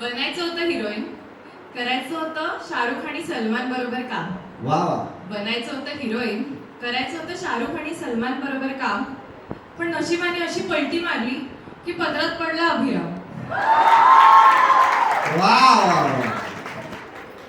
बनायचं होतं हिरोईन करायचं होतं शाहरुख आणि सलमान बरोबर काम. वा बनायचं होतं हिरोईन करायचं होतं शाहरुख आणि सलमान बरोबर काम. पण नशिबाने अशी पलटी मारली की पदरात पडला अभिराम.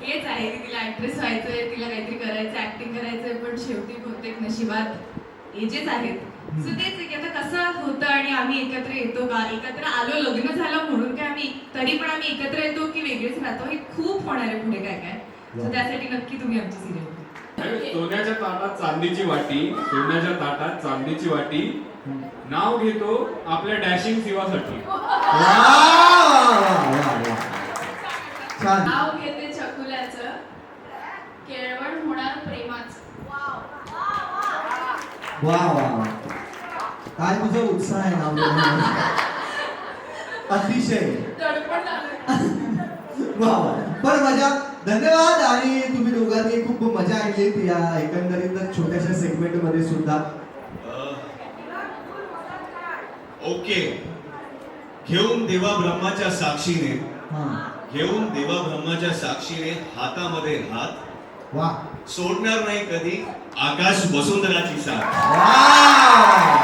हेच आहे तिला ऍक्ट्रेस व्हायचंय तिला काहीतरी करायचं ऍक्टिंग करायचंय पण शेवटी बहुतेक नशिबात एजेस आहेत. सो तेच आहे की आता कसं होतं आणि आम्ही एकत्र येतो का? एकत्र आलो लग्न झालं म्हणून काय आम्ही तरी पण आम्ही एकत्र येतो की वेगळेच राहतो? हे खूप होणार आहे पुढे काय काय. सो त्यासाठी नक्की तुम्ही आमची सिरियल सोन्याच्या ताटात चांदीची वाटी सोन्याच्या ताटात चांदीची वाटी. नाव घेतो आपल्या डॅशिंग शिवासाठी नाव घेते चकुल्याचं. केळवण होणार प्रेमाचं. वा वा वा काय तुझा उत्साह आहे घेण्यामध्ये. अतिशय. वा पण मजा धन्यवाद आणि तुम्ही दोघांनी खूप मजा आणली या एकंदरीत छोट्याशा सेगमेंटमध्ये सुद्धा ओके. घेऊन देवा ब्रह्माच्या साक्षीने. घेऊन देवा ब्रह्माच्या साक्षीने हातामध्ये हात. वा. सोडणार नाही कधी. आकाश वसुंधराची साथ वा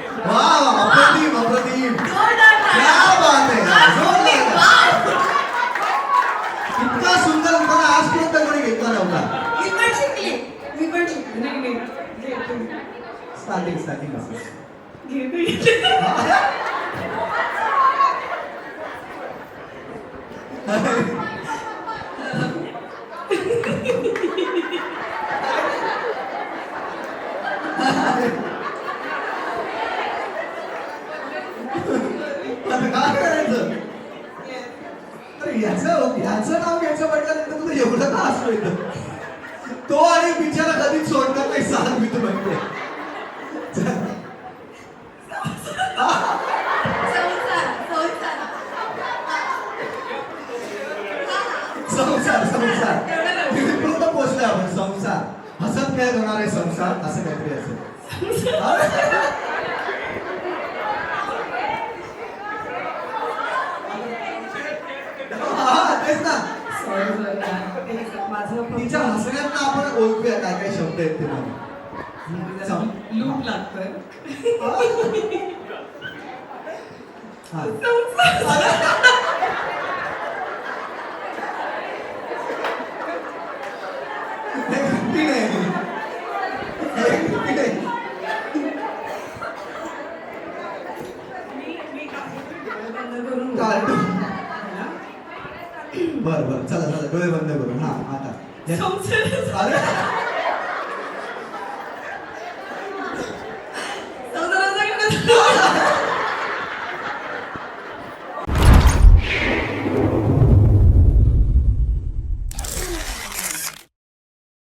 वा अप्रतिम अप्रतिम. क्या बात है जोरदार. इतका सुंदर उखाणा आजपर्यंत कोणी घेतला नव्हता. स्टार्टिंग स्टार्टिंग घे तुम्ही. आता काय करायचं तर नाव घ्यायचं एवढं का असतो इथं तो आणि बिचारा कधीच सोडणार नाही सांग मी तू म्हणते संसार, संसार. पोहोचलोय आपण संसार. हसत खेळत होणार आहे संसार? असं काहीतरी असेल. तेच ना? तिच्या हसण्यात आपण ओळखूया काय काय शब्द आहेत ते मला लूप लागतोय. कार्टून. बरं बरं. चला चला. डोळे बंद करू हा आता. अरे. संसाराचा